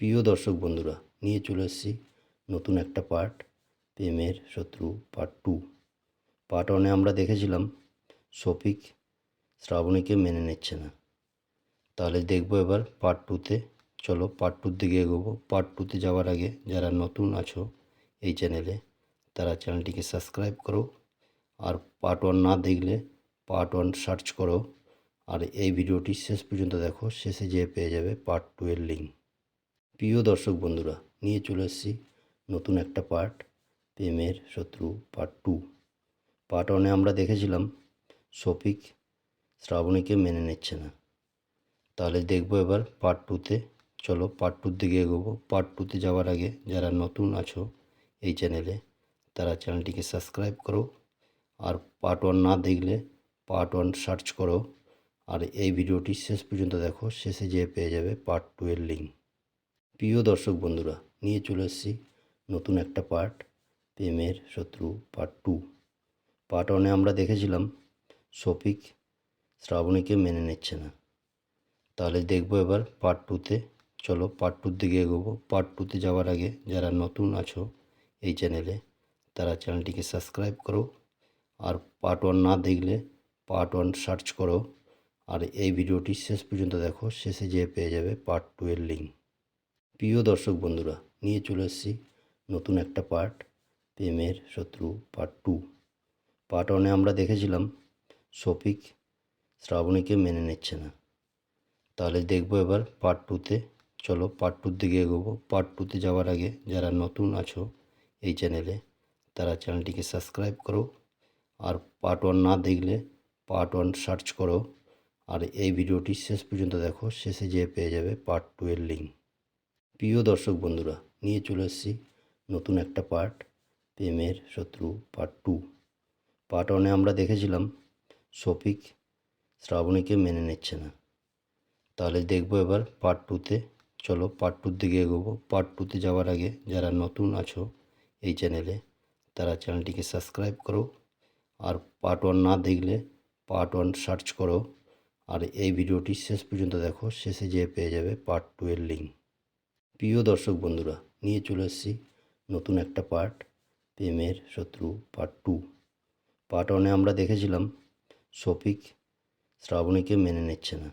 প্রিয় দর্শক বন্ধুরা, নিয়ে চলে এসেছি নতুন একটা পার্ট প্রেমের শত্রু পার্ট টু পার্ট ওয়ানে আমরা দেখেছিলাম, শফিক শ্রাবণীকে মেনে নিচ্ছে না। তাহলে দেখব এবার পার্ট টুতে চলো পার্ট টুর দিকে এগোবো। পার্ট টুতে যাওয়ার আগে যারা নতুন আছো এই চ্যানেলে তারা চ্যানেলটিকে সাবস্ক্রাইব করো। আর পার্ট ওয়ান না দেখলে পার্ট ওয়ান সার্চ করো। আর এই ভিডিওটি শেষ পর্যন্ত দেখো। শেষে যেয়ে পেয়ে যাবে পার্ট টু এর লিঙ্ক প্রিয় দর্শক বন্ধুরা, নিয়ে চলে এসেছি নতুন একটা পার্ট প্রেমের শত্রু পার্ট টু পার্ট ওয়ানে আমরা দেখেছিলাম, শফিক শ্রাবণীকে মেনে নিচ্ছে না। তাহলে দেখব এবার পার্ট টুতে চলো পার্ট টুর দিকে এগোবো। পার্ট টুতে যাওয়ার আগে যারা নতুন আছো এই চ্যানেলে তারা চ্যানেলটিকে সাবস্ক্রাইব করো। আর পার্ট ওয়ান না দেখলে পার্ট ওয়ান সার্চ করো। আর এই ভিডিওটি শেষ পর্যন্ত দেখো। শেষে যেয়ে পেয়ে যাবে পার্ট টু এর লিঙ্ক প্রিয় দর্শক বন্ধুরা, নিয়ে চলে এসেছি নতুন একটা পার্ট প্রেমের শত্রু পার্ট টু পার্ট ওয়ানে আমরা দেখেছিলাম, শফিক শ্রাবণীকে মেনে নিচ্ছে না। তাহলে দেখব এবার পার্ট টুতে চলো পার্ট টুর দিকে এগোবো। পার্ট টুতে যাওয়ার আগে যারা নতুন আছো এই চ্যানেলে তারা চ্যানেলটিকে সাবস্ক্রাইব করো। আর পার্ট ওয়ান না দেখলে পার্ট ওয়ান সার্চ করো। আর এই ভিডিওটি শেষ পর্যন্ত দেখো। শেষে যেয়ে পেয়ে যাবে পার্ট টু এর লিঙ্ক প্রিয় দর্শক বন্ধুরা, নিয়ে চলে এসেছি নতুন একটা পার্ট প্রেমের শত্রু পার্ট টু পার্ট ওয়ানে আমরা দেখেছিলাম, শফিক শ্রাবণীকে মেনে নিচ্ছে না। তাহলে দেখব এবার পার্ট টুতে চলো পার্ট টুর দিকে এগোবো। পার্ট টুতে যাওয়ার আগে যারা নতুন আছো এই চ্যানেলে তারা চ্যানেলটিকে সাবস্ক্রাইব করো। আর পার্ট ওয়ান না দেখলে পার্ট ওয়ান সার্চ করো। আর এই ভিডিওটি শেষ পর্যন্ত দেখো। শেষে যেয়ে পেয়ে যাবে পার্ট টু এর লিঙ্ক প্রিয় দর্শক বন্ধুরা, নিয়ে চলে এসেছি নতুন একটা পার্ট প্রেমের শত্রু পার্ট টু পার্ট ওয়ানে আমরা দেখেছিলাম, শফিক শ্রাবণীকে মেনে নিচ্ছে না। তাহলে দেখব এবার পার্ট টুতে চলো পার্ট টুর দিকে এগোবো। পার্ট টুতে যাওয়ার আগে যারা নতুন আছো এই চ্যানেলে তারা চ্যানেলটিকে সাবস্ক্রাইব করো। আর পার্ট ওয়ান না দেখলে পার্ট ওয়ান সার্চ করো। আর এই ভিডিওটি শেষ পর্যন্ত দেখো। শেষে যেয়ে পেয়ে যাবে পার্ট টু এর লিঙ্ক প্রিয় দর্শক বন্ধুরা, নিয়ে চলে এসেছি নতুন একটা পার্ট প্রেমের শত্রু পার্ট টু পার্ট ওয়ানে আমরা দেখেছিলাম, শফিক শ্রাবণীকে মেনে নিচ্ছে না।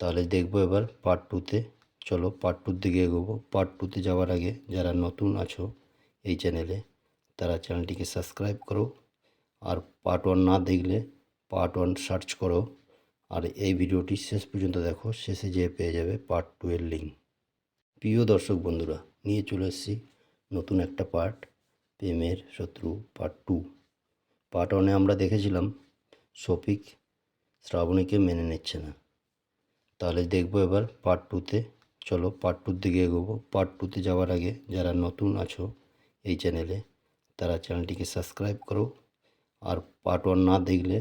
তাহলে দেখব এবার পার্ট টুতে চলো পার্ট টুর দিকে এগোবো। পার্ট টুতে যাওয়ার আগে যারা নতুন আছো এই চ্যানেলে তারা চ্যানেলটিকে সাবস্ক্রাইব করো। আর পার্ট ওয়ান না দেখলে পার্ট ওয়ান সার্চ করো। আর এই ভিডিওটি শেষ পর্যন্ত দেখো। শেষে যেয়ে পেয়ে যাবে পার্ট টু এর লিঙ্ক প্রিয় দর্শক বন্ধুরা, নিয়ে চলে এসেছি নতুন একটা পার্ট প্রেমের শত্রু পার্ট টু পার্ট ওয়ানে আমরা দেখেছিলাম, শফিক শ্রাবণীকে মেনে নিচ্ছে না। তাহলে দেখব এবার পার্ট টুতে চলো পার্ট টুর দিকে এগোবো। পার্ট টুতে যাওয়ার আগে যারা নতুন আছো এই চ্যানেলে তারা চ্যানেলটিকে সাবস্ক্রাইব করো। আর পার্ট ওয়ান না দেখলে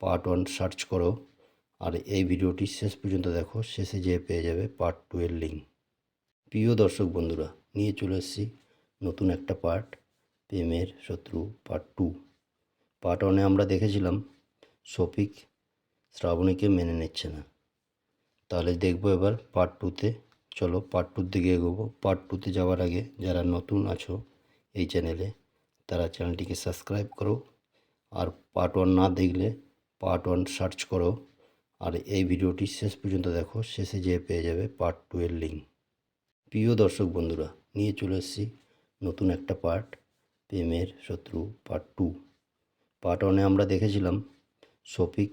পার্ট ওয়ান সার্চ করো। আর এই ভিডিওটি শেষ পর্যন্ত দেখো। শেষে যেয়ে পেয়ে যাবে পার্ট টু এর লিঙ্ক প্রিয় দর্শক বন্ধুরা, নিয়ে চলে এসেছি নতুন একটা পার্ট প্রেমের শত্রু পার্ট টু পার্ট ওয়ানে আমরা দেখেছিলাম, শফিক শ্রাবণীকে মেনে নিচ্ছে না। তাহলে দেখব এবার পার্ট টুতে চলো পার্ট টুর দিকে এগোবো। পার্ট টুতে যাওয়ার আগে যারা নতুন আছো এই চ্যানেলে তারা চ্যানেলটিকে সাবস্ক্রাইব করো। আর পার্ট ওয়ান না দেখলে পার্ট ওয়ান সার্চ করো। আর এই ভিডিওটি শেষ পর্যন্ত দেখো। শেষে যেয়ে পেয়ে যাবে পার্ট টু এর লিঙ্ক প্রিয় দর্শক বন্ধুরা, নিয়ে চলে এসেছি নতুন একটা পার্ট প্রেমের শত্রু পার্ট টু পার্ট ওয়ানে আমরা দেখেছিলাম, শফিক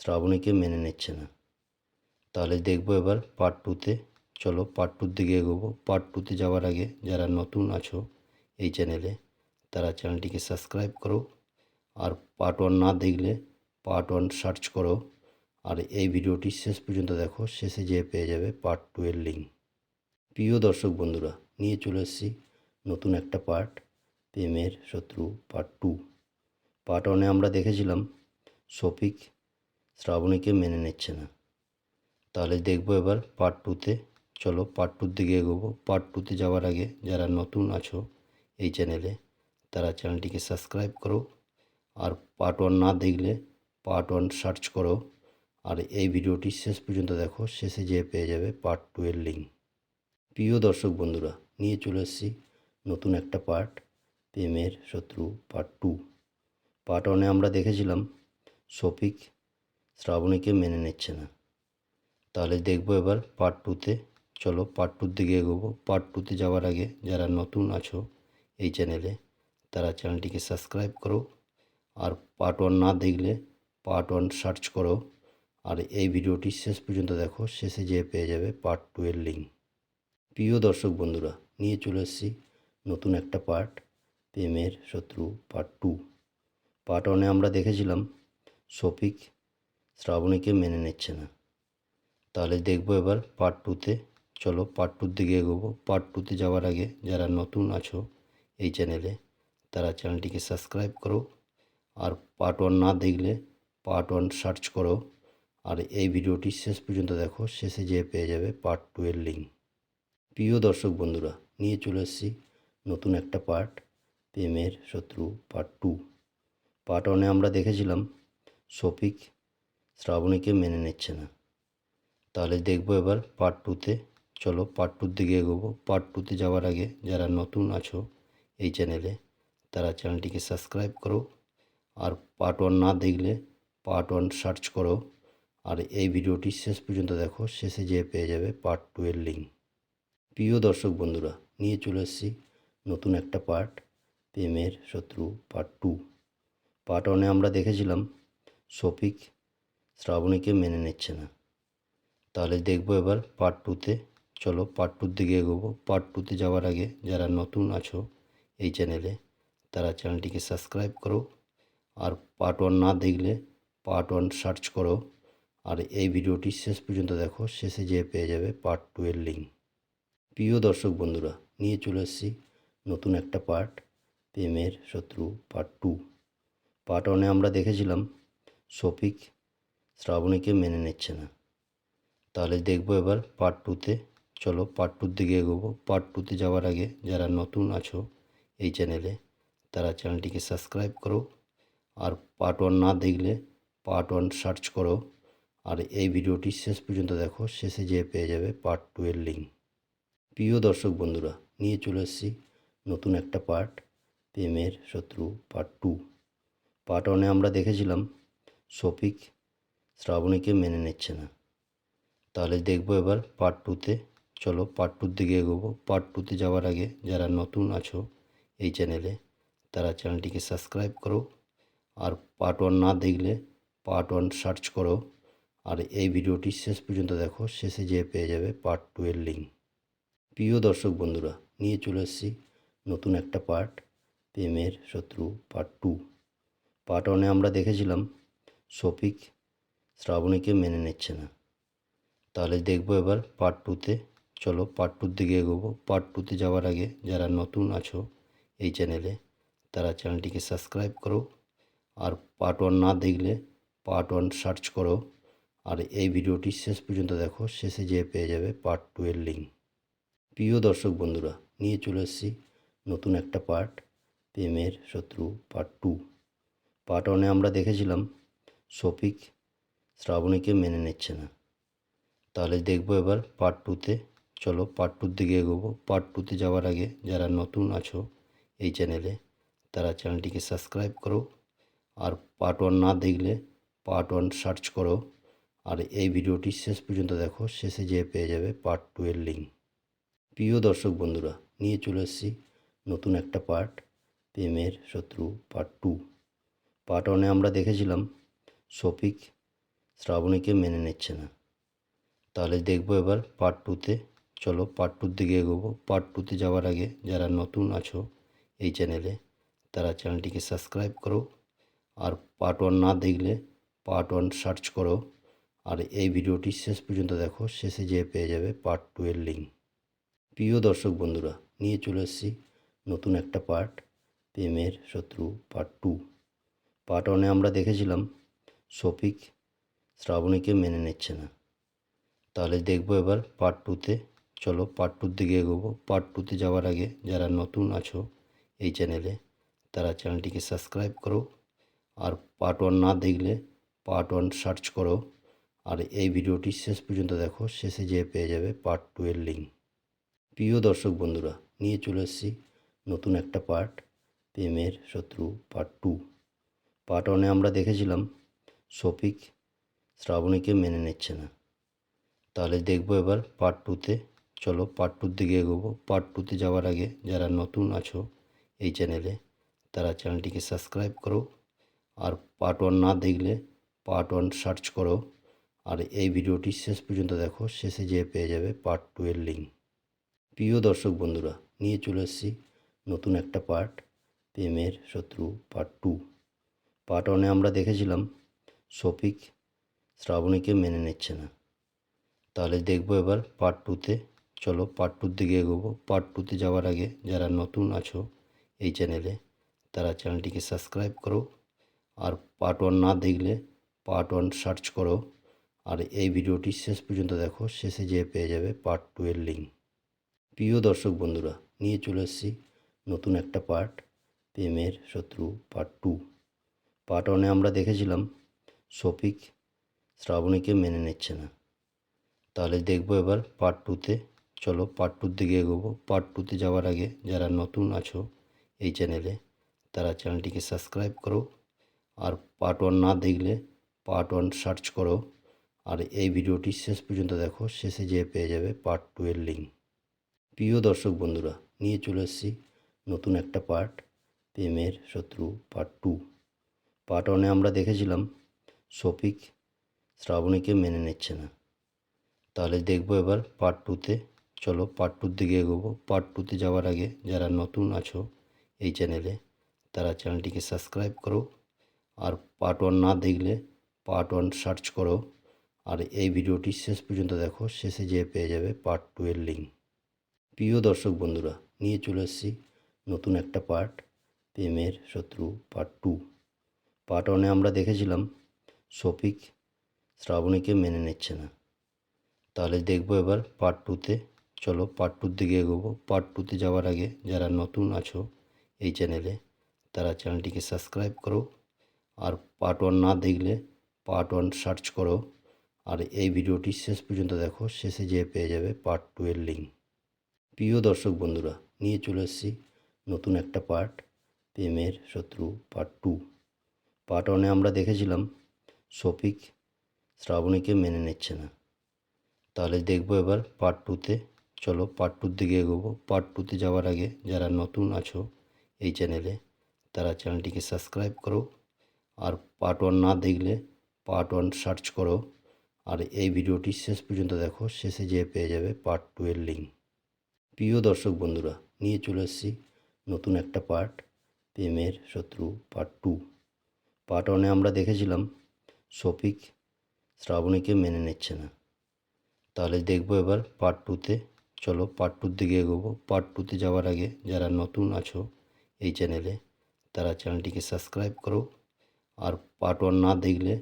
শ্রাবণীকে মেনে নিচ্ছে না। তাহলে দেখব এবার পার্ট টুতে চলো পার্ট টুর দিকে এগোবো। পার্ট টুতে যাওয়ার আগে যারা নতুন আছো এই চ্যানেলে তারা চ্যানেলটিকে সাবস্ক্রাইব করো। আর পার্ট ওয়ান না দেখলে পার্ট ওয়ান সার্চ করো। আর এই ভিডিওটি শেষ পর্যন্ত দেখো। শেষে যেয়ে পেয়ে যাবে পার্ট টু এর লিঙ্ক প্রিয় দর্শক বন্ধুরা, নিয়ে চলে এসেছি নতুন একটা পার্ট প্রেমের শত্রু পার্ট টু পার্ট ওয়ানে আমরা দেখেছিলাম, শফিক শ্রাবণীকে মেনে নিচ্ছে না। তাহলে দেখব এবার পার্ট টুতে চলো পার্ট টুর দিকে এগোবো। পার্ট টুতে যাওয়ার আগে যারা নতুন আছো এই চ্যানেলে তারা চ্যানেলটিকে সাবস্ক্রাইব করো। আর পার্ট ওয়ান না দেখলে পার্ট ওয়ান সার্চ করো। আর এই ভিডিওটি শেষ পর্যন্ত দেখো। শেষে যেয়ে পেয়ে যাবে পার্ট টু এর লিঙ্ক প্রিয় দর্শক বন্ধুরা, নিয়ে চলে এসেছি নতুন একটা পার্ট প্রেমের শত্রু পার্ট টু পার্ট ওয়ানে আমরা দেখেছিলাম, শফিক শ্রাবণীকে মেনে নিচ্ছে না। তাহলে দেখব এবার পার্ট টুতে চলো পার্ট টুর দিকে এগোবো। পার্ট টুতে যাওয়ার আগে যারা নতুন আছো এই চ্যানেলে তারা চ্যানেলটিকে সাবস্ক্রাইব করো। আর পার্ট ওয়ান না দেখলে পার্ট ওয়ান সার্চ করো। আর এই ভিডিওটি শেষ পর্যন্ত দেখো। শেষে যেয়ে পেয়ে যাবে পার্ট টু এর লিঙ্ক প্রিয় দর্শক বন্ধুরা, নিয়ে চলে এসেছি নতুন একটা পার্ট প্রেমের শত্রু পার্ট টু পার্ট ওয়ানে আমরা দেখেছিলাম, শফিক শ্রাবণীকে মেনে নিচ্ছে না। তাহলে দেখব এবার পার্ট টুতে চলো পার্ট টুর দিকে এগোবো। পার্ট টুতে যাওয়ার আগে যারা নতুন আছো এই চ্যানেলে তারা চ্যানেলটিকে সাবস্ক্রাইব করো। আর পার্ট ওয়ান না দেখলে পার্ট ওয়ান সার্চ করো। আর এই ভিডিওটি শেষ পর্যন্ত দেখো। শেষে যেয়ে পেয়ে যাবে পার্ট টু এর লিঙ্ক প্রিয় দর্শক বন্ধুরা, নিয়ে চলে এসেছি নতুন একটা পার্ট প্রেমের শত্রু পার্ট টু পার্ট ওয়ানে আমরা দেখেছিলাম, শফিক শ্রাবণীকে মেনে নিচ্ছে না। তাহলে দেখব এবার পার্ট টুতে চলো পার্ট টুর দিকে এগোবো। পার্ট টুতে যাওয়ার আগে যারা নতুন আছো এই চ্যানেলে তারা চ্যানেলটিকে সাবস্ক্রাইব করো। আর পার্ট ওয়ান না দেখলে পার্ট ওয়ান সার্চ করো। আর এই ভিডিওটি শেষ পর্যন্ত দেখো। শেষে যেয়ে পেয়ে যাবে পার্ট টু এর লিঙ্ক প্রিয় দর্শক বন্ধুরা, নিয়ে চলে এসেছি নতুন একটা পার্ট প্রেমের শত্রু পার্ট টু পার্ট ওয়ানে আমরা দেখেছিলাম, শফিক শ্রাবণীকে মেনে নিচ্ছে না। তাহলে দেখব এবার পার্ট টুতে চলো পার্ট টুর দিকে এগোবো। পার্ট টুতে যাওয়ার আগে যারা নতুন আছো এই চ্যানেলে তারা চ্যানেলটিকে সাবস্ক্রাইব করো। আর পার্ট ওয়ান না দেখলে পার্ট ওয়ান সার্চ করো। আর এই ভিডিওটি শেষ পর্যন্ত দেখো। শেষে যেয়ে পেয়ে যাবে পার্ট টু এর লিঙ্ক প্রিয় দর্শক বন্ধুরা, নিয়ে চলে এসেছি নতুন একটা পার্ট প্রেমের শত্রু পার্ট টু পার্ট ওয়ানে আমরা দেখেছিলাম, শফিক শ্রাবণীকে মেনে নিচ্ছে না। তাহলে দেখব এবার পার্ট টুতে চলো পার্ট টুর দিকে এগোবো। পার্ট টুতে যাওয়ার আগে যারা নতুন আছো এই চ্যানেলে তারা চ্যানেলটিকে সাবস্ক্রাইব করো। আর পার্ট ওয়ান না দেখলে পার্ট ওয়ান সার্চ করো। আর এই ভিডিওটি শেষ পর্যন্ত দেখো। শেষে যেয়ে পেয়ে যাবে পার্ট টু এর লিঙ্ক প্রিয় দর্শক বন্ধুরা, নিয়ে চলে এসেছি নতুন একটা পার্ট প্রেমের শত্রু পার্ট টু পার্ট ওয়ানে আমরা দেখেছিলাম, শফিক শ্রাবণীকে মেনে নিচ্ছে না। তাহলে দেখব এবার পার্ট টুতে চলো পার্ট টুর দিকে এগোবো। পার্ট টুতে যাওয়ার আগে যারা নতুন আছো এই চ্যানেলে তারা চ্যানেলটিকে সাবস্ক্রাইব করো। আর পার্ট ওয়ান না দেখলে পার্ট ওয়ান সার্চ করো। আর এই ভিডিওটি শেষ পর্যন্ত দেখো। শেষে যেয়ে পেয়ে যাবে পার্ট টু এর লিঙ্ক প্রিয় দর্শক বন্ধুরা, নিয়ে চলে এসেছি নতুন একটা পার্ট প্রেমের শত্রু পার্ট টু পার্ট ওয়ানে আমরা দেখেছিলাম, শফিক শ্রাবণীকে মেনে নিচ্ছে না। তাহলে দেখব এবার পার্ট টুতে চলো পার্ট টুর দিকে এগোবো। পার্ট টুতে যাওয়ার আগে যারা নতুন আছো এই চ্যানেলে তারা চ্যানেলটিকে সাবস্ক্রাইব করো। আর পার্ট ওয়ান না দেখলে পার্ট ওয়ান সার্চ করো। আর এই ভিডিওটি শেষ পর্যন্ত দেখো। শেষে যেয়ে পেয়ে যাবে পার্ট টু এর লিঙ্ক প্রিয় দর্শক বন্ধুরা, নিয়ে চলে এসেছি নতুন একটা পার্ট প্রেমের শত্রু পার্ট টু পার্ট ওয়ানে আমরা দেখেছিলাম, শফিক শ্রাবণীকে মেনে নিচ্ছে না। তাহলে দেখব এবার পার্ট টুতে চলো পার্ট টুর দিকে এগোবো। পার্ট টুতে যাওয়ার আগে যারা নতুন আছো এই চ্যানেলে তারা চ্যানেলটিকে সাবস্ক্রাইব করো। আর পার্ট ওয়ান না দেখলে পার্ট ওয়ান সার্চ করো। আর এই ভিডিওটি শেষ পর্যন্ত দেখো। শেষে যেয়ে পেয়ে যাবে পার্ট টু এর লিঙ্ক প্রিয় দর্শক বন্ধুরা, নিয়ে চলে এসেছি নতুন একটা পার্ট প্রেমের শত্রু পার্ট টু পার্ট ওয়ানে আমরা দেখেছিলাম, শফিক শ্রাবণীকে মেনে নিচ্ছে না। তাহলে দেখব এবার পার্ট টুতে চলো পার্ট টুর দিকে এগোবো। পার্ট টুতে যাওয়ার আগে যারা নতুন আছো এই চ্যানেলে তারা চ্যানেলটিকে সাবস্ক্রাইব করো। আর পার্ট ওয়ান না দেখলে পার্ট ওয়ান সার্চ করো। আর এই ভিডিওটি শেষ পর্যন্ত দেখো। শেষে যেয়ে পেয়ে যাবে পার্ট টু এর লিঙ্ক প্রিয় দর্শক বন্ধুরা, নিয়ে চলে এসেছি নতুন একটা পার্ট প্রেমের শত্রু পার্ট টু পার্ট ওয়ানে আমরা দেখেছিলাম, শফিক শ্রাবণীকে মেনে নিচ্ছে না। তাহলে দেখব এবার পার্ট টুতে চলো পার্ট টুর দিকে এগোবো। পার্ট টুতে যাওয়ার আগে যারা নতুন আছো এই চ্যানেলে তারা চ্যানেলটিকে সাবস্ক্রাইব করো। আর পার্ট ওয়ান না দেখলে পার্ট ওয়ান সার্চ করো। আর এই ভিডিওটি শেষ পর্যন্ত দেখো। শেষে যেয়ে পেয়ে যাবে পার্ট টু এর লিঙ্ক প্রিয় দর্শক বন্ধুরা, নিয়ে চলে এসেছি নতুন একটা পার্ট প্রেমের শত্রু পার্ট টু পার্ট ওয়ানে আমরা দেখেছিলাম, শফিক শ্রাবণীকে মেনে নিচ্ছে না। তাহলে দেখব এবার পার্ট টুতে চলো পার্ট টুর দিকে এগোবো। পার্ট টুতে যাওয়ার আগে যারা নতুন আছো এই চ্যানেলে তারা চ্যানেলটিকে সাবস্ক্রাইব করো। আর পার্ট ওয়ান না দেখলে পার্ট ওয়ান সার্চ করো। আর এই ভিডিওটি শেষ পর্যন্ত দেখো। শেষে যেয়ে পেয়ে যাবে পার্ট টু এর লিঙ্ক প্রিয় দর্শক বন্ধুরা, নিয়ে চলে এসেছি নতুন একটা পার্ট প্রেমের শত্রু পার্ট টু পার্ট ওয়ানে আমরা দেখেছিলাম, শফিক শ্রাবণীকে মেনে নিচ্ছে না। তাহলে দেখব এবার পার্ট টুতে চলো পার্ট টুর দিকে এগোবো। পার্ট টুতে যাওয়ার আগে যারা নতুন আছো এই চ্যানেলে তারা চ্যানেলটিকে সাবস্ক্রাইব করো। আর পার্ট ওয়ান না দেখলে পার্ট ওয়ান সার্চ করো। আর এই ভিডিওটি শেষ পর্যন্ত দেখো। শেষে যেয়ে পেয়ে যাবে পার্ট টু এর লিঙ্ক প্রিয় দর্শক বন্ধুরা, নিয়ে চলে এসেছি নতুন একটা পার্ট প্রেমের শত্রু পার্ট টু পার্ট ওয়ানে আমরা দেখেছিলাম, শফিক শ্রাবণীকে মেনে নিচ্ছে না। তাহলে দেখব এবার পার্ট টুতে চলো পার্ট টুর দিকে এগোবো। পার্ট টুতে যাওয়ার আগে যারা নতুন আছো এই চ্যানেলে তারা চ্যানেলটিকে সাবস্ক্রাইব করো। আর পার্ট ওয়ান না দেখলে পার্ট ওয়ান সার্চ করো। আর এই ভিডিওটি শেষ পর্যন্ত দেখো। শেষে যেয়ে পেয়ে যাবে পার্ট টু এর লিঙ্ক প্রিয় দর্শক বন্ধুরা, নিয়ে চলে এসেছি নতুন একটা পার্ট প্রেমের শত্রু পার্ট টু পার্ট ওয়ানে আমরা দেখেছিলাম, শফিক শ্রাবণীকে মেনে নিচ্ছে না। তাহলে দেখব এবার পার্ট টুতে চলো পার্ট টুর দিকে এগোবো। পার্ট টুতে যাওয়ার আগে যারা নতুন আছো এই চ্যানেলে তারা চ্যানেলটিকে সাবস্ক্রাইব করো। আর পার্ট ওয়ান না দেখলে পার্ট ওয়ান সার্চ করো। আর এই ভিডিওটি শেষ পর্যন্ত দেখো। শেষে যেয়ে পেয়ে যাবে পার্ট টু এর লিঙ্ক প্রিয় দর্শক বন্ধুরা, নিয়ে চলে এসেছি নতুন একটা পার্ট প্রেমের শত্রু পার্ট টু পার্ট ওয়ানে আমরা দেখেছিলাম, শফিক শ্রাবণীকে মেনে নিচ্ছে না। তাহলে দেখব এবার পার্ট টুতে চলো পার্ট টুর দিকে এগোবো। পার্ট টুতে যাওয়ার আগে যারা নতুন আছো এই চ্যানেলে তারা চ্যানেলটিকে সাবস্ক্রাইব করো। আর পার্ট ওয়ান না দেখলে পার্ট ওয়ান সার্চ করো। আর এই ভিডিওটি শেষ পর্যন্ত দেখো, শেষে যেয়ে পেয়ে যাবে পার্ট টু এর লিঙ্ক প্রিয় দর্শক বন্ধুরা, নিয়ে চলে এসেছি নতুন একটা পার্ট প্রেমের শত্রু পার্ট টু পার্ট ওয়ানে আমরা দেখেছিলাম, শফিক শ্রাবণীকে মেনে নিচ্ছে না। তাহলে দেখব এবার পার্ট টুতে চলো পার্ট টুর দিকে এগোবো। পার্ট টুতে যাওয়ার আগে যারা নতুন আছো এই চ্যানেলে তারা চ্যানেলটিকে সাবস্ক্রাইব করো। আর পার্ট ওয়ান না দেখলে পার্ট ওয়ান সার্চ করো। আর এই ভিডিওটি শেষ পর্যন্ত দেখো, শেষে যেয়ে পেয়ে যাবে পার্ট টু এর লিঙ্ক প্রিয় দর্শক বন্ধুরা, নিয়ে চলে এসেছি নতুন একটা পার্ট প্রেমের শত্রু পার্ট টু পার্ট ওয়ানে আমরা দেখেছিলাম, শফিক শ্রাবণীকে মেনে নিচ্ছে না। তাহলে দেখব এবার পার্ট টুতে চলো পার্ট টুর দিকে এগোবো। পার্ট টুতে যাওয়ার আগে যারা নতুন আছো এই চ্যানেলে তারা চ্যানেলটিকে সাবস্ক্রাইব করো। আর পার্ট ওয়ান না দেখলে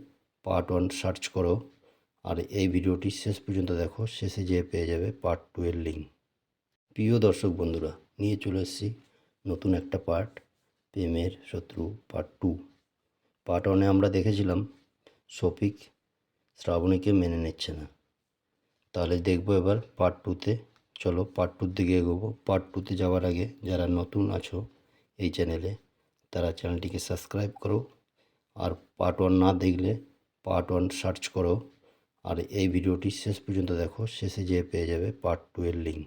পার্ট ওয়ান সার্চ করো। আর এই ভিডিওটি শেষ পর্যন্ত দেখো, শেষে যেয়ে পেয়ে যাবে পার্ট টু এর লিঙ্ক প্রিয় দর্শক বন্ধুরা, নিয়ে চলে এসেছি নতুন একটা পার্ট প্রেমের শত্রু পার্ট টু পার্ট ওয়ানে আমরা দেখেছিলাম, শফিক শ্রাবণীকে মেনে নিচ্ছে না। তাহলে দেখব এবার পার্ট টুতে চলো পার্ট টুর দিকে এগোবো। পার্ট টুতে যাওয়ার আগে যারা নতুন আছো এই চ্যানেলে তারা চ্যানেলটিকে সাবস্ক্রাইব করো। আর পার্ট ওয়ান না দেখলে পার্ট ওয়ান সার্চ করো। আর এই ভিডিওটি শেষ পর্যন্ত দেখো। শেষে যেয়ে পেয়ে যাবে পার্ট টু এর লিঙ্ক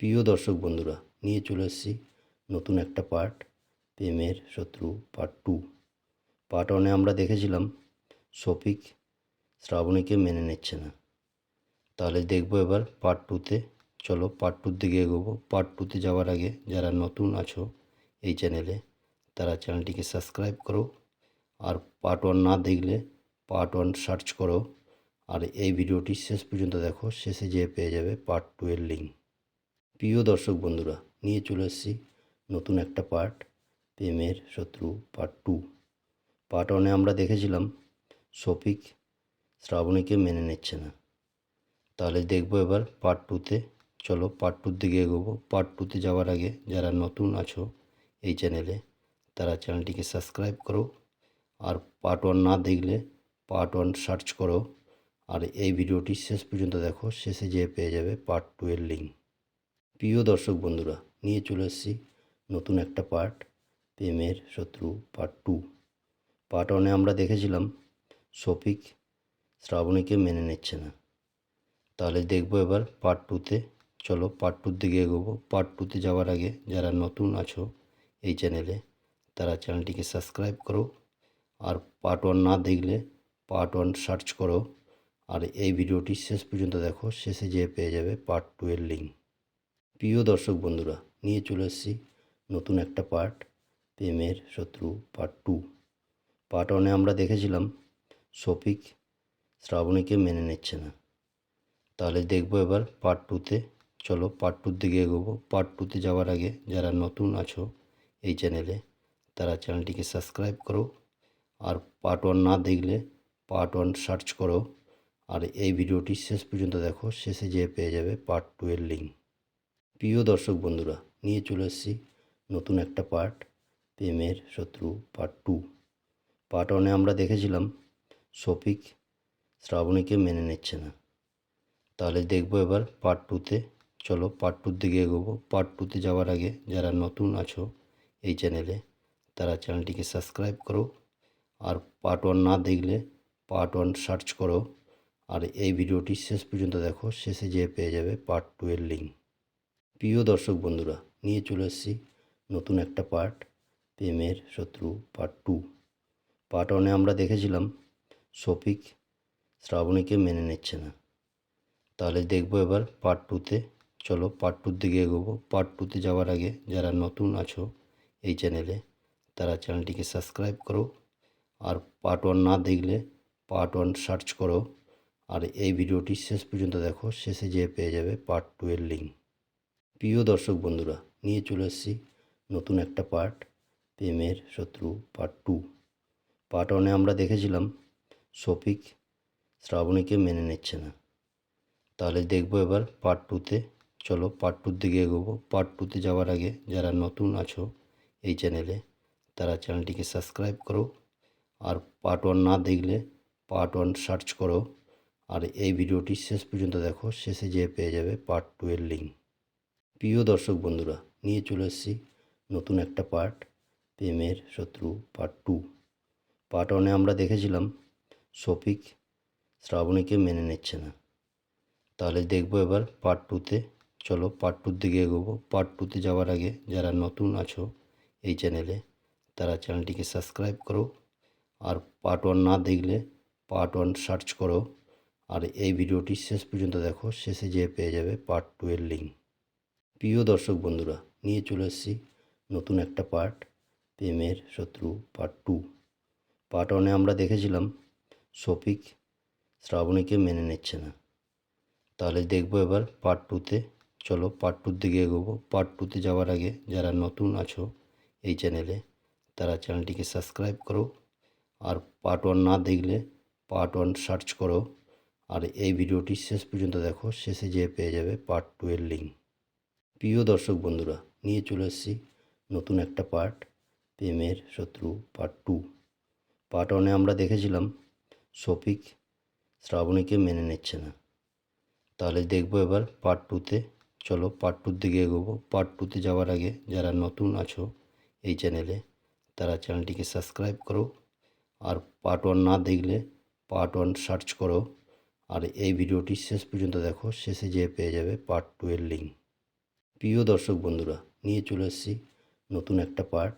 প্রিয় দর্শক বন্ধুরা, নিয়ে চলে এসেছি নতুন একটা পার্ট প্রেমের শত্রু পার্ট টু পার্ট ওয়ানে আমরা দেখেছিলাম, শফিক শ্রাবণীকে মেনে নিচ্ছে না। তাহলে দেখব এবার পার্ট টুতে চলো পার্ট টুর দিকে এগোবো। পার্ট টুতে যাওয়ার আগে যারা নতুন আছো এই চ্যানেলে তারা চ্যানেলটিকে সাবস্ক্রাইব করো। আর পার্ট ওয়ান না দেখলে পার্ট ওয়ান সার্চ করো। আর এই ভিডিওটি শেষ পর্যন্ত দেখো। শেষে যেয়ে পেয়ে যাবে পার্ট টু এর লিঙ্ক প্রিয় দর্শক বন্ধুরা, নিয়ে চলে এসেছি নতুন একটা পার্ট প্রেমের শত্রু পার্ট টু পার্ট ওয়ানে আমরা দেখেছিলাম শফিক শ্রাবণীকে মেনে নিচ্ছে না। তাহলে দেখব এবার পার্ট টুতে চলো পার্ট টুর দিকে এগোবো। পার্ট টুতে যাওয়ার আগে যারা নতুন আছো এই চ্যানেলে তারা চ্যানেলটিকে সাবস্ক্রাইব করো। আর পার্ট ওয়ান না দেখলে পার্ট ওয়ান সার্চ করো। আর এই ভিডিওটি শেষ পর্যন্ত দেখো। শেষে যেয়ে পেয়ে যাবে পার্ট টু এর লিঙ্ক প্রিয় দর্শক বন্ধুরা, নিয়ে চলে এসেছি নতুন একটা পার্ট প্রেমের শত্রু পার্ট টু পার্ট ওয়ানে আমরা দেখেছিলাম শফিক শ্রাবণীকে মেনে নিচ্ছে না। তাহলে দেখব এবার পার্ট টুতে চলো পার্ট টুর দিকে এগোবো। পার্ট টুতে যাওয়ার আগে যারা নতুন আছো এই চ্যানেলে তারা চ্যানেলটিকে সাবস্ক্রাইব করো। আর পার্ট ওয়ান না দেখলে পার্ট ওয়ান সার্চ করো। আর এই ভিডিওটি শেষ পর্যন্ত দেখো। শেষে যেয়ে পেয়ে যাবে পার্ট টু এর লিঙ্ক প্রিয় দর্শক বন্ধুরা, নিয়ে চলে এসেছি নতুন একটা পার্ট প্রেমের শত্রু পার্ট টু পার্ট ওয়ানে আমরা দেখেছিলাম শফিক শ্রাবণীকে মেনে নিচ্ছে না। তাহলে দেখব এবার পার্ট টুতে চলো পার্ট টুর দিকে এগোবো। পার্ট টুতে যাওয়ার আগে যারা নতুন আছো এই চ্যানেলে তারা চ্যানেলটিকে সাবস্ক্রাইব করো। আর পার্ট ওয়ান না দেখলে পার্ট ওয়ান সার্চ করো। আর এই ভিডিওটি শেষ পর্যন্ত দেখো। শেষে যেয়ে পেয়ে যাবে পার্ট টু এর লিঙ্ক প্রিয় দর্শক বন্ধুরা, নিয়ে চলে এসেছি নতুন একটা পার্ট প্রেমের শত্রু পার্ট টু পার্ট ওয়ানে আমরা দেখেছিলাম শফিক শ্রাবণীকে মেনে নিচ্ছে না। তাহলে দেখব এবার পার্ট টুতে চলো পার্ট টুর দিকে এগোবো। পার্ট টুতে যাওয়ার আগে যারা নতুন আছো এই চ্যানেলে তারা চ্যানেলটিকে সাবস্ক্রাইব করো। আর পার্ট ওয়ান না দেখলে পার্ট ওয়ান সার্চ করো। আর এই ভিডিওটি শেষ পর্যন্ত দেখো। শেষে যেয়ে পেয়ে যাবে পার্ট টু এর লিঙ্ক প্রিয় দর্শক বন্ধুরা, নিয়ে চলে এসেছি নতুন একটা পার্ট প্রেমের শত্রু পার্ট টু পার্ট ওয়ানে আমরা দেখেছিলাম শফিক শ্রাবণীকে মেনে নিচ্ছে না। তাহলে দেখব এবার পার্ট টুতে চলো পার্ট টুর দিকে এগোবো। পার্ট টুতে যাওয়ার আগে যারা নতুন আছো এই চ্যানেলে তারা চ্যানেলটিকে সাবস্ক্রাইব করো। আর পার্ট ওয়ান না দেখলে পার্ট ওয়ান সার্চ করো। আর এই ভিডিওটি শেষ পর্যন্ত দেখো। শেষে যেয়ে পেয়ে যাবে পার্ট টু এর লিঙ্ক প্রিয় দর্শক বন্ধুরা, নিয়ে চলে এসেছি নতুন একটা পার্ট প্রেমের শত্রু পার্ট টু পার্ট ওয়ানে আমরা দেখেছিলাম শফিক শ্রাবণীকে মেনে নিচ্ছে না। তাহলে দেখব এবার পার্ট টুতে চলো পার্ট টুর দিকে এগোবো। পার্ট টুতে যাওয়ার আগে যারা নতুন আছো এই চ্যানেলে তারা চ্যানেলটিকে সাবস্ক্রাইব করো। আর পার্ট ওয়ান না দেখলে পার্ট ওয়ান সার্চ করো। আর এই ভিডিওটি শেষ পর্যন্ত দেখো। শেষে যেয়ে পেয়ে যাবে পার্ট টু এর লিঙ্ক প্রিয় দর্শক বন্ধুরা, নিয়ে চলে এসেছি নতুন একটা পার্ট প্রেমের শত্রু পার্ট টু পার্ট ওয়ানে আমরা দেখেছিলাম শফিক শ্রাবণীকে মেনে নিচ্ছে না। তাহলে দেখব এবার পার্ট টুতে চলো পার্ট টুর দিকে এগোবো। পার্ট টুতে যাওয়ার আগে যারা নতুন আছো এই চ্যানেলে তারা চ্যানেলটিকে সাবস্ক্রাইব করো। আর পার্ট ওয়ান না দেখলে পার্ট ওয়ান সার্চ করো। আর এই ভিডিওটি শেষ পর্যন্ত দেখো। শেষে যেয়ে পেয়ে যাবে পার্ট টু এর লিঙ্ক প্রিয় দর্শক বন্ধুরা, নিয়ে চলে এসেছি নতুন একটা পার্ট প্রেমের শত্রু পার্ট টু পার্ট ওয়ানে আমরা দেখেছিলাম শফিক শ্রাবণীকে মেনে নিচ্ছে না। তাহলে দেখব এবার পার্ট টুতে চলো পার্ট টুর দিকে এগোবো। পার্ট টুতে যাওয়ার আগে যারা নতুন আছো এই চ্যানেলে তারা চ্যানেলটিকে সাবস্ক্রাইব করো। আর পার্ট ওয়ান না দেখলে পার্ট ওয়ান সার্চ করো। আর এই ভিডিওটি শেষ পর্যন্ত দেখো। শেষে যেয়ে পেয়ে যাবে পার্ট টু এর লিঙ্ক প্রিয় দর্শক বন্ধুরা, নিয়ে চলে এসেছি নতুন একটা পার্ট প্রেমের শত্রু পার্ট টু পার্ট ওয়ানে আমরা দেখেছিলাম, শফিক শ্রাবণীকে মেনে নিচ্ছে না। তাহলে দেখব এবার পার্ট টুতে চলো পার্ট টুর দিকে এগোবো। পার্ট টুতে যাওয়ার আগে যারা নতুন আছো এই চ্যানেলে তারা চ্যানেলটিকে সাবস্ক্রাইব করো। আর পার্ট ওয়ান না দেখলে পার্ট ওয়ান সার্চ করো। আর এই ভিডিওটি শেষ পর্যন্ত দেখো। শেষে যেয়ে পেয়ে যাবে পার্ট টু এর লিঙ্ক প্রিয় দর্শক বন্ধুরা, নিয়ে চলে এসেছি নতুন একটা পার্ট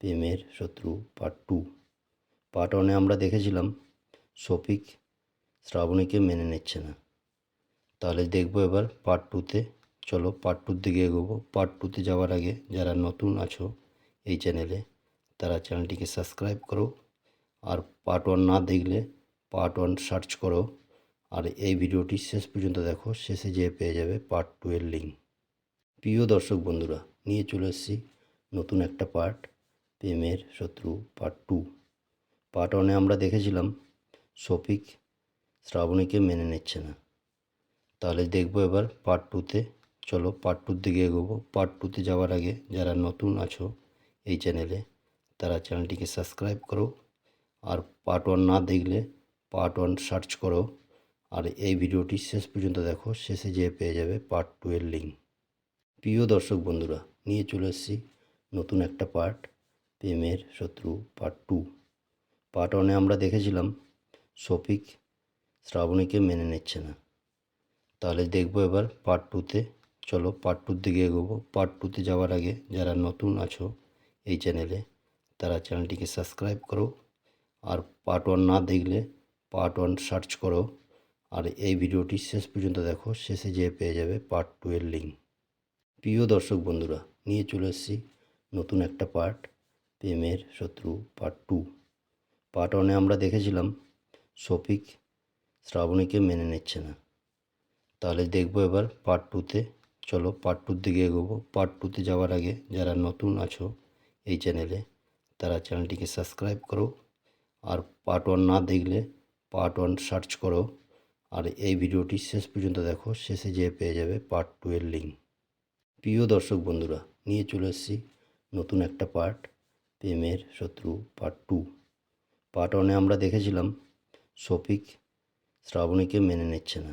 প্রেমের শত্রু পার্ট টু পার্ট ওয়ানে আমরা দেখেছিলাম শফিক শ্রাবণীকে মেনে নিচ্ছে না। তাহলে দেখব এবার পার্ট টুতে চলো পার্ট টুর দিকে এগোবো। পার্ট টুতে যাওয়ার আগে যারা নতুন আছো এই চ্যানেলে তারা চ্যানেলটিকে সাবস্ক্রাইব করো। আর পার্ট ওয়ান না দেখলে পার্ট ওয়ান সার্চ করো। আর এই ভিডিওটি শেষ পর্যন্ত দেখো। শেষে যেয়ে পেয়ে যাবে পার্ট টু এর লিঙ্ক প্রিয় দর্শক বন্ধুরা, নিয়ে চলে এসেছি নতুন একটা পার্ট প্রেমের শত্রু পার্ট টু পার্ট ওয়ানে আমরা দেখেছিলাম শফিক শ্রাবণীকে মেনে নিচ্ছে না। তাহলে দেখব এবার পার্ট টুতে চলো পার্ট টুর দিকে এগোবো। পার্ট টুতে যাওয়ার আগে যারা নতুন আছো এই চ্যানেলে তারা চ্যানেলটিকে সাবস্ক্রাইব করো। আর পার্ট ওয়ান না দেখলে পার্ট ওয়ান সার্চ করো। আর এই ভিডিওটি শেষ পর্যন্ত দেখো। শেষে যেয়ে পেয়ে যাবে পার্ট টু এর লিঙ্ক প্রিয় দর্শক বন্ধুরা, নিয়ে চলে এসেছি নতুন একটা পার্ট প্রেমের শত্রু পার্ট টু পার্ট ওয়ানে আমরা দেখেছিলাম শফিক শ্রাবণীকে মেনে নিচ্ছে না। তাহলে দেখব এবার পার্ট টুতে চলো পার্ট টুর দিকে এগোবো। পার্ট টুতে যাওয়ার আগে যারা নতুন আছো এই চ্যানেলে তারা চ্যানেলটিকে সাবস্ক্রাইব করো। আর পার্ট ওয়ান না দেখলে পার্ট ওয়ান সার্চ করো। আর এই ভিডিওটি শেষ পর্যন্ত দেখো। শেষে যেয়ে পেয়ে যাবে পার্ট টু এর লিঙ্ক প্রিয় দর্শক বন্ধুরা, নিয়ে চলে এসেছি নতুন একটা পার্ট প্রেমের শত্রু পার্ট টু পার্ট ওয়ানে আমরা দেখেছিলাম শফিক শ্রাবণীকে মেনে নিচ্ছে না। তাহলে দেখব এবার পার্ট টুতে চলো পার্ট টুর দিকে এগোবো। পার্ট টুতে যাওয়ার আগে যারা নতুন আছো এই চ্যানেলে তারা চ্যানেলটিকে সাবস্ক্রাইব করো। আর পার্ট ওয়ান না দেখলে পার্ট ওয়ান সার্চ করো। আর এই ভিডিওটি শেষ পর্যন্ত দেখো। শেষে যেয়ে পেয়ে যাবে পার্ট টু এর লিঙ্ক প্রিয় দর্শক বন্ধুরা, নিয়ে চলে এসেছি নতুন একটা পার্ট প্রেমের শত্রু পার্ট টু পার্ট ওয়ানে আমরা দেখেছিলাম শফিক শ্রাবণীকে মেনে নিচ্ছে না।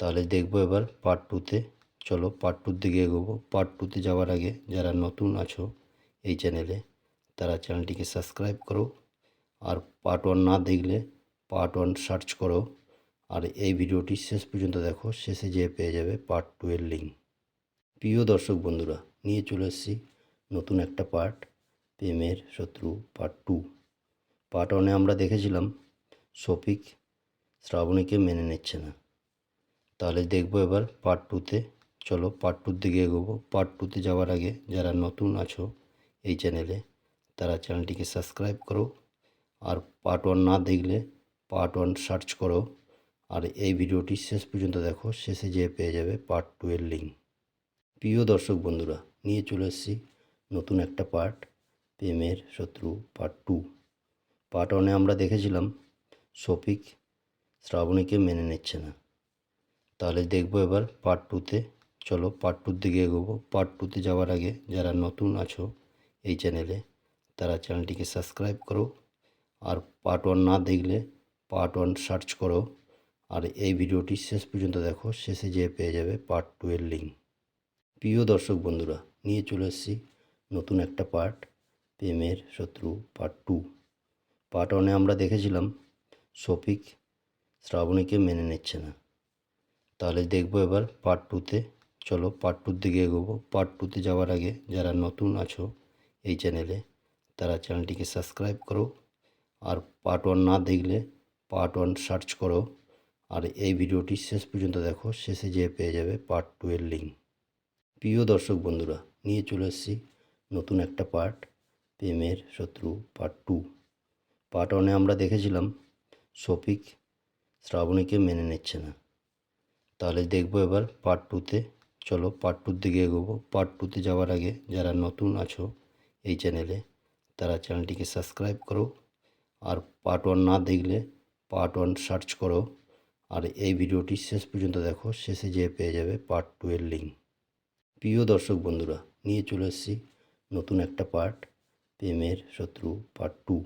তাহলে দেখব এবার পার্ট টুতে চলো পার্ট টুর দিকে এগোবো। পার্ট টুতে যাওয়ার আগে যারা নতুন আছো এই চ্যানেলে তারা চ্যানেলটিকে সাবস্ক্রাইব করো। আর পার্ট ওয়ান না দেখলে পার্ট ওয়ান সার্চ করো। আর এই ভিডিওটি শেষ পর্যন্ত দেখো। শেষে যেয়ে পেয়ে যাবে পার্ট টু এর লিঙ্ক প্রিয় দর্শক বন্ধুরা, নিয়ে চলে এসেছি নতুন একটা পার্ট প্রেমের শত্রু পার্ট টু পার্ট ওয়ানে আমরা দেখেছিলাম শফিক শ্রাবণীকে মেনে নিচ্ছে না। তাহলে দেখব এবার পার্ট টুতে চলো পার্ট টুর দিকে এগোবো। পার্ট টুতে যাওয়ার আগে যারা নতুন আছো এই চ্যানেলে তারা চ্যানেলটিকে সাবস্ক্রাইব করো। আর পার্ট ওয়ান না দেখলে পার্ট ওয়ান সার্চ করো। আর এই ভিডিওটি শেষ পর্যন্ত দেখো। শেষে যেয়ে পেয়ে যাবে পার্ট টু এর লিঙ্ক প্রিয় দর্শক বন্ধুরা, নিয়ে চলে এসেছি নতুন একটা পার্ট প্রেমের শত্রু পার্ট টু পার্ট ওয়ানে আমরা দেখেছিলাম শফিক শ্রাবণীকে মেনে নিচ্ছে না। তাহলে দেখব এবার পার্ট টুতে চলো পার্ট টুর দিকে এগোবো। পার্ট টুতে যাওয়ার আগে যারা নতুন আছো এই চ্যানেলে তারা চ্যানেলটিকে সাবস্ক্রাইব করো। আর পার্ট ওয়ান না দেখলে পার্ট ওয়ান সার্চ করো। আর এই ভিডিওটি শেষ পর্যন্ত দেখো। শেষে যেয়ে পেয়ে যাবে পার্ট টু এর লিঙ্ক প্রিয় দর্শক বন্ধুরা, নিয়ে চলে এসেছি নতুন একটা পার্ট প্রেমের শত্রু পার্ট টু পার্ট ওয়ানে আমরা দেখেছিলাম শফিক শ্রাবণীকে মেনে নিচ্ছে না। তাহলে দেখব এবার পার্ট টুতে চলো পার্ট টুর দিকে এগোবো। পার্ট টুতে যাওয়ার আগে যারা নতুন আছো এই চ্যানেলে তারা চ্যানেলটিকে সাবস্ক্রাইব করো। আর পার্ট ওয়ান না দেখলে পার্ট ওয়ান সার্চ করো। আর এই ভিডিওটি শেষ পর্যন্ত দেখো। শেষে যেয়ে পেয়ে যাবে পার্ট টু এর লিঙ্ক প্রিয় দর্শক বন্ধুরা, নিয়ে চলে এসেছি নতুন একটা পার্ট প্রেমের শত্রু পার্ট টু পার্ট ওয়ানে আমরা দেখেছিলাম শফিক শ্রাবণীকে মেনে নিচ্ছে না। তাহলে দেখব এবার পার্ট টুতে চলো পার্ট টুর দিকে এগোবো। পার্ট টুতে যাওয়ার আগে যারা নতুন আছো এই চ্যানেলে তারা চ্যানেলটিকে সাবস্ক্রাইব করো। আর পার্ট ওয়ান না দেখলে পার্ট ওয়ান সার্চ করো। আর এই ভিডিওটি শেষ পর্যন্ত দেখো। শেষে যেয়ে পেয়ে যাবে পার্ট টু এর লিঙ্ক প্রিয় দর্শক বন্ধুরা, নিয়ে চলে এসেছি নতুন একটা পার্ট প্রেমের শত্রু পার্ট টু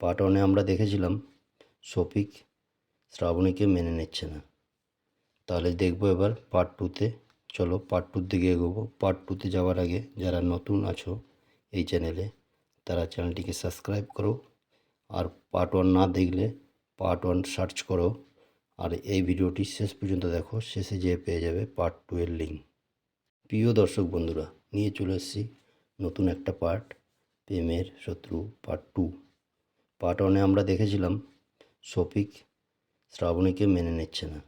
পার্ট ওয়ানে আমরা দেখেছিলাম শফিক শ্রাবণীকে মেনে নিচ্ছে না। তাহলে দেখব এবার পার্ট টুতে চলো পার্ট টুর দিকে এগোবো। পার্ট টুতে যাওয়ার আগে যারা নতুন আছো এই চ্যানেলে তারা চ্যানেলটিকে সাবস্ক্রাইব করো। আর পার্ট ওয়ান না দেখলে পার্ট ওয়ান সার্চ করো। আর এই ভিডিওটি শেষ পর্যন্ত দেখো। শেষে যেয়ে পেয়ে যাবে পার্ট টু এর লিঙ্ক প্রিয় দর্শক বন্ধুরা, নিয়ে চলে এসেছি নতুন একটা পার্ট প্রেমের শত্রু পার্ট টু পার্ট ওয়ানে আমরা দেখেছিলাম শফিক শ্রাবণীকে মেনে নিচ্ছে না।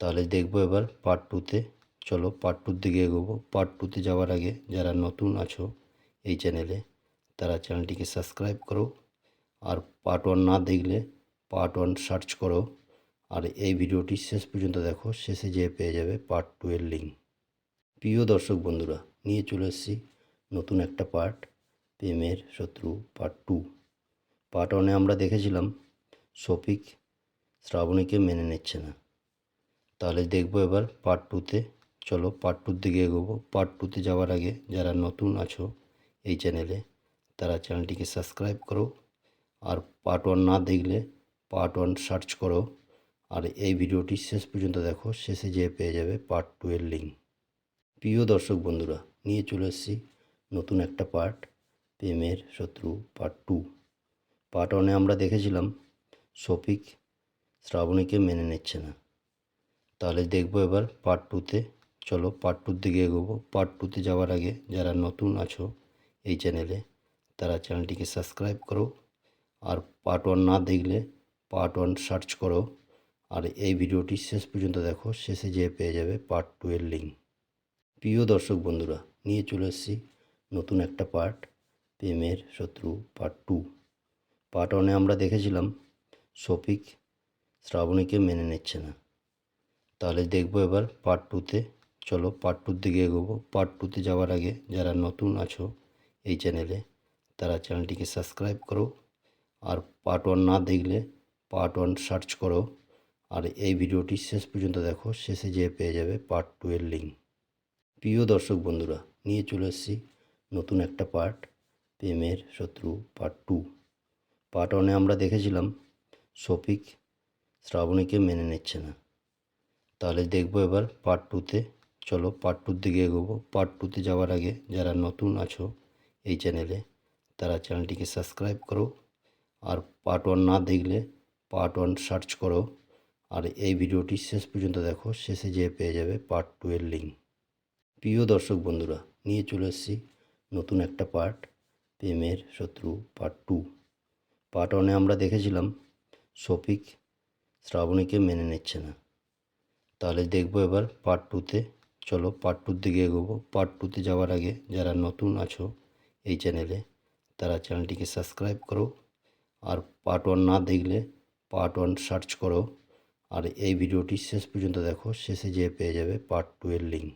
তাহলে দেখব এবার পার্ট টুতে চলো পার্ট টুর দিকে এগোবো। পার্ট টুতে যাওয়ার আগে যারা নতুন আছো এই চ্যানেলে তারা চ্যানেলটিকে সাবস্ক্রাইব করো। আর পার্ট ওয়ান না দেখলে পার্ট ওয়ান সার্চ করো। আর এই ভিডিওটি শেষ পর্যন্ত দেখো। শেষে যেয়ে পেয়ে যাবে পার্ট টু এর লিঙ্ক প্রিয় দর্শক বন্ধুরা, নিয়ে চলে এসেছি নতুন একটা পার্ট প্রেমের শত্রু পার্ট টু পার্ট ওয়ানে আমরা দেখেছিলাম শফিক শ্রাবণীকে মেনে নিচ্ছে না। তাহলে দেখব এবার পার্ট টুতে চলো পার্ট টুর দিকে এগোবো। পার্ট টুতে যাওয়ার আগে যারা নতুন আছো এই চ্যানেলে তারা চ্যানেলটিকে সাবস্ক্রাইব করো। আর পার্ট ওয়ান না দেখলে পার্ট ওয়ান সার্চ করো। আর এই ভিডিওটি শেষ পর্যন্ত দেখো। শেষে যেয়ে পেয়ে যাবে পার্ট টু এর লিঙ্ক প্রিয় দর্শক বন্ধুরা, নিয়ে চলে এসেছি নতুন একটা পার্ট প্রেমের শত্রু পার্ট টু পার্ট ওয়ানে আমরা দেখেছিলাম শফিক শ্রাবণীকে মেনে নিচ্ছে না। তাহলে দেখব এবার পার্ট টুতে চলো পার্ট টুর দিকে এগোবো। পার্ট টুতে যাওয়ার আগে যারা নতুন আছো এই চ্যানেলে তারা চ্যানেলটিকে সাবস্ক্রাইব করো। আর পার্ট ওয়ান না দেখলে পার্ট ওয়ান সার্চ করো। আর এই ভিডিওটি শেষ পর্যন্ত দেখো। শেষে যেয়ে পেয়ে যাবে পার্ট টু এর লিঙ্ক প্রিয় দর্শক বন্ধুরা, নিয়ে চলে এসেছি নতুন একটা পার্ট প্রেমের শত্রু পার্ট টু পার্ট ওয়ানে আমরা দেখেছিলাম শফিক শ্রাবণীকে মেনে নিচ্ছে না। তাহলে দেখব এবার পার্ট টুতে চলো পার্ট টুর দিকে এগোবো। পার্ট টুতে যাওয়ার আগে যারা নতুন আছো এই চ্যানেলে তারা চ্যানেলটিকে সাবস্ক্রাইব করো। আর পার্ট ওয়ান না দেখলে পার্ট ওয়ান সার্চ করো। আর এই ভিডিওটি শেষ পর্যন্ত দেখো। শেষে যেয়ে পেয়ে যাবে পার্ট টু এর লিঙ্ক প্রিয় দর্শক বন্ধুরা, নিয়ে চলে এসেছি নতুন একটা পার্ট প্রেমের শত্রু পার্ট টু পার্ট ওয়ানে আমরা দেখেছিলাম শফিক শ্রাবণীকে মেনে নিচ্ছে না। তাহলে দেখব এবার পার্ট টুতে চলো পার্ট টুর দিকে এগোবো। পার্ট টুতে যাওয়ার আগে যারা নতুন আছো এই চ্যানেলে তারা চ্যানেলটিকে সাবস্ক্রাইব করো। আর পার্ট ওয়ান না দেখলে পার্ট ওয়ান সার্চ করো। আর এই ভিডিওটি শেষ পর্যন্ত দেখো। শেষে যেয়ে পেয়ে যাবে পার্ট টু এর লিঙ্ক প্রিয় দর্শক বন্ধুরা, নিয়ে চলে এসেছি নতুন একটা পার্ট প্রেমের শত্রু পার্ট টু পার্ট ওয়ানে আমরা দেখেছিলাম শফিক শ্রাবণীকে মেনে নিচ্ছে না। তাহলে দেখব এবার পার্ট টুতে চলো পার্ট টুর দিকে এগোবো। পার্ট টুতে যাওয়ার আগে যারা নতুন আছো এই চ্যানেলে তারা চ্যানেলটিকে সাবস্ক্রাইব করো। আর পার্ট ওয়ান না দেখলে পার্ট ওয়ান সার্চ করো। আর এই ভিডিওটি শেষ পর্যন্ত দেখো। শেষে যেয়ে পেয়ে যাবে পার্ট টু এর লিঙ্ক